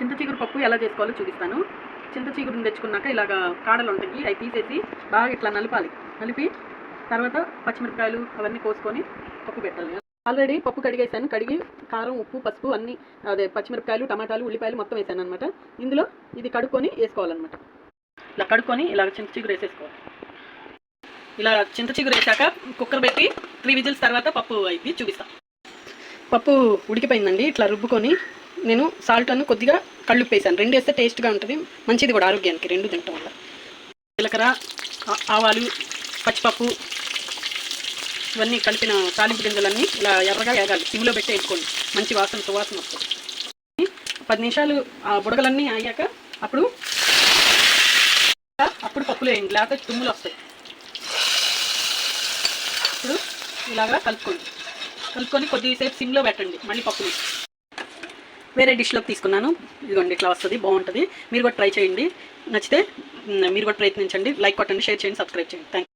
చింత చిగురు పప్పు ఎలా చేసుకోవాలో చూపిస్తాను. చింత చిగురుని తెచ్చుకున్నాక ఇలాగ కాడలు ఉంటాయి అవి తీసేసి బాగా ఇట్లా నలపాలి. నలిపి తర్వాత పచ్చిమిరపకాయలు అవన్నీ కోసుకొని పప్పు పెట్టాలి. ఆల్రెడీ పప్పు కడిగేసాను. కడిగి కారం ఉప్పు పసుపు అన్నీ అదే పచ్చిమిరపకాయలు టమాటాలు ఉల్లిపాయలు మొత్తం వేసాను అనమాట ఇందులో ఇది కడుక్కొని వేసుకోవాలన్నమాట. ఇలా కడుక్కొని ఇలా చింత చిగురు వేసేసుకోవాలి. ఇలా చింత చిగురు వేసాక కుక్కర్ పెట్టి త్రీ విజిల్స్ తర్వాత పప్పు అయితే చూపిస్తాను పప్పు ఉడికిపోయిందండి. ఇట్లా రుబ్బుకొని నేను సాల్ట్ అను కొద్దిగా కళ్ళు వేసాను రెండు వేస్తే టేస్ట్గా ఉంటుంది. మంచిది కూడా ఆరోగ్యానికి రెండు తినటం వల్ల. జీలకర్ర ఆవాలు పచ్చిపప్పు ఇవన్నీ కలిపిన తాలింపు గింజలన్నీ ఇలా ఎర్రగా వేగాలి. సిమ్లో పెట్టి వేసుకోండి మంచి వాసన సువాసన వస్తుంది. పది నిమిషాలు ఆ బుడగలన్నీ ఆగాక అప్పుడు అప్పుడు పప్పులు వేయండి. లేకపోతే తుమ్ములు వస్తాయి. ఇప్పుడు ఇలాగా కలుపుకోండి. కలుపుకొని కొద్దిసేపు సిమ్లో పెట్టండి. మళ్ళీ పప్పులు వేరే డిష్లోకి తీసుకున్నాను. ఇదిగోండి ఇట్లా వస్తుంది బాగుంటుంది. మీరు కూడా ట్రై చేయండి. నచ్చితే మీరు కూడా ప్రయత్నించండి. లైక్ కొట్టండి షేర్ చేయండి సబ్స్క్రైబ్ చేయండి. థ్యాంక్